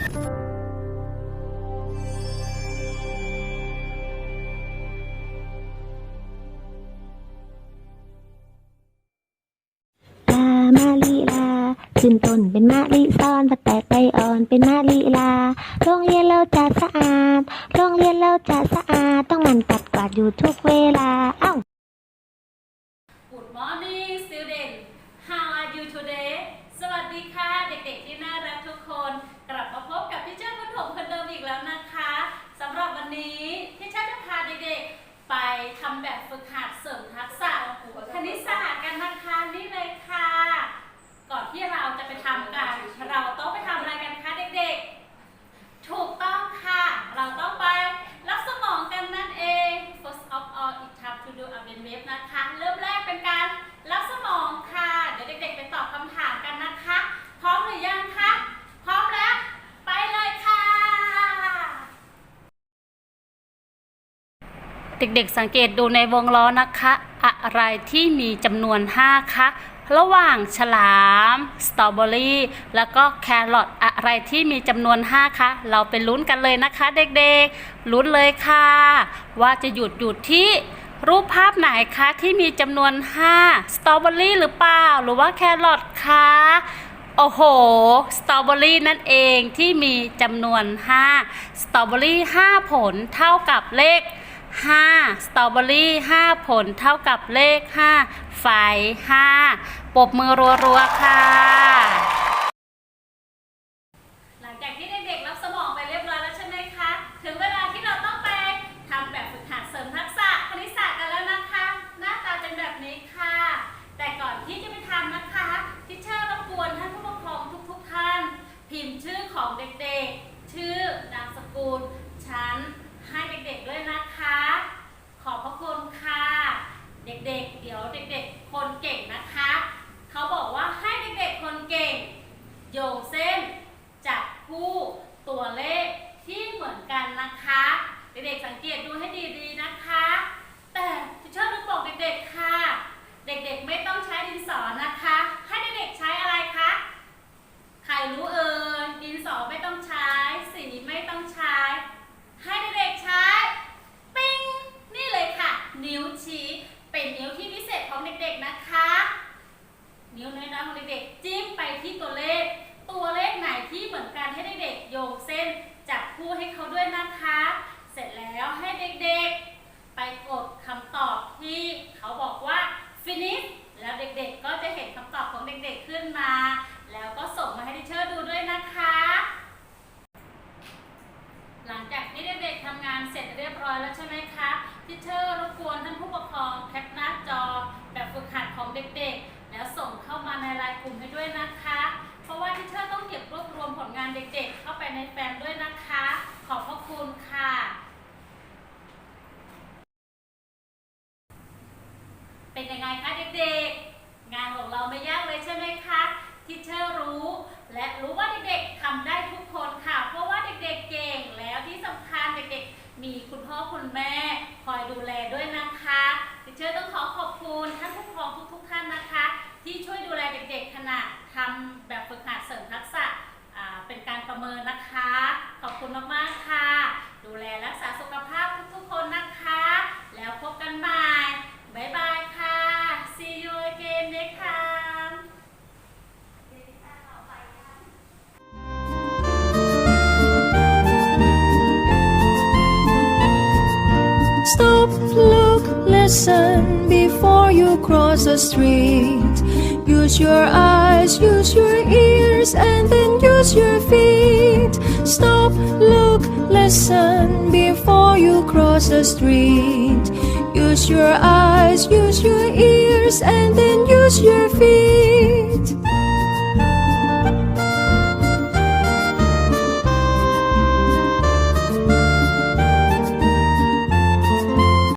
มาลีลาขึ้นต้นเป็นมะลิซ้อนพอแตกใบอ่อนเป็นมะลิลา โรงเรียนเราจะสะอาด โรงเรียนเราจะสะอาด ต้องมันปัดกวาดอยู่ทุกเวลา เอ้า Good morning student How are you today สวัสดีค่ะ เด็กๆที่น่ารักทุกคน กลับมาพบกับพี่เจ้าปฐมคนเดิมอีกแล้วนะคะสำหรับวันนี้พี่เจ้าจะพาเด็กๆ ไปทำแบบฝึกหัดเสริมทักษะคณิตศาสตร์กันนะคะนี่เลยค่ะ ก่อนที่เราจะไปทำกัน เราต้องไปทำอะไรกันคะเด็กๆ ถูกต้องค่ะ เราต้องไปรับสมองกันนั่นเอง first of all it have to do a brain wave นะคะ เริ่มแรกเป็นการรับสมองค่ะ เดี๋ยวเด็กๆไปตอบคำถามกันนะคะ พร้อมหรือยังคะ พร้อมแล้ว ไปเลยค่ะ เด็กๆสังเกตดูในวงล้อนะคะ อะไรที่มีจำนวน 5 คะระหว่างฉลาม สตรอเบอรี่แล้วก็แครอทอะไรที่มีจำนวน 5 คะ เราไปลุ้นกันเลยนะคะ เด็กๆ ลุ้นเลยค่ะ ว่าจะหยุดหยุดที่รูปภาพไหนคะที่มีจำนวน 5 สตรอเบอรี่หรือเปล่า หรือว่าแครอทคะ โอ้โห สตรอเบอรี่นั่นเองที่มีจำนวน 5 สตรอเบอรี่ 5 ผลเท่ากับเลข 5สตรอเบอรี่5ผลเท่ากับเลข 5 ไฟ 5 ปบมือรัวๆ ค่ะ หลังจากที่เด็กๆรับสมองไปเรียบร้อยแล้วใช่ไหมคะ ถึงเวลาที่เราต้องไปทำแบบฝึกหัดเสริมทักษะคณิตศาสตร์กันแล้วนะคะ หน้าตาเป็นแบบนี้ค่ะ แต่ก่อนที่จะไปทำนะคะทิเชอร์รบกวนท่านผู้ปกครองทุกๆท่าน พิมพ์ชื่อของเด็กๆ ชื่อนามสกุลชั้น ให้เด็กๆด้วยนะคะ ขอบพระคุณค่ะ เด็กๆ เดี๋ยวเด็กๆ คนเก่งนะคะ เขาบอกว่าให้เด็กๆ คนเก่ง โยงเส้นจับคู่ตัวเลขที่เหมือนกันนะคะ เด็กๆ สังเกตดูให้ดีๆนะคะ แต่ที่ชอบลูกบอกเด็กๆ ค่ะ เด็กๆ ไม่ต้องใช้ดินสอนะคะ ให้เด็กๆ ใช้อะไรคะ ใครรู้เอ่ยดินสอไม่ต้องใช้ สีไม่ต้องใช้ ให้เด็กๆใช้ ปิ้ง นี่เลยค่ะ นิ้วชี้เป็นนิ้วที่พิเศษของเด็กๆนะคะ นิ้วน้อยๆของเด็กๆจิ้มไปที่ตัวเลข ตัวเลขไหนที่เหมือนกันให้เด็กๆโยงเส้นจับคู่ให้เขาด้วยนะคะ เสร็จแล้วให้เด็กๆ ไปกดคำตอบที่เขาบอกว่า finish แล้วเด็กๆก็จะเห็นคำตอบของเด็กๆขึ้นมา แล้วก็ส่งมาให้ดิเชอร์ดูด้วยนะคะ หลังจากที่เด็กๆทำงานเสร็จเรียบร้อยแล้วใช่ไหมคะ ทิเชอร์รบกวนท่านผู้ปกครองแคปหน้าจอ แบบฝึกหัดของเด็กๆ แล้วส่งเข้ามาในไลน์กลุ่มให้ด้วยนะคะ เพราะว่าทิเชอร์ต้องเก็บรวบรวมผลงานเด็กๆ เข้าไปในแฟ้มด้วยนะคะ ขอบพระคุณค่ะเป็นยังไงคะเด็กๆ งานของเราไม่ยากเลยใช่ไหมคะทิเชอร์รู้ และรู้ว่าเด็กๆทำได้ทุกคนค่ะ เพราะว่าเด็กๆเก่ง แล้วที่สำคัญเด็กๆ มีคุณพ่อคุณแม่คอยดู แลด้วยนะคะทิเชอร์ต้องขอขอบคุณท่านผู้ปกครองทุกๆท่านนะคะ ที่ช่วยดูแลเด็กๆขณะทำแบบฝึกหัดเสริมทักษะ Stop, look, listen before you cross the street. Use your eyes, use your ears, and then use your feet. Stop, look, listen before you cross the street. Use your eyes, use your ears, and then use your feet.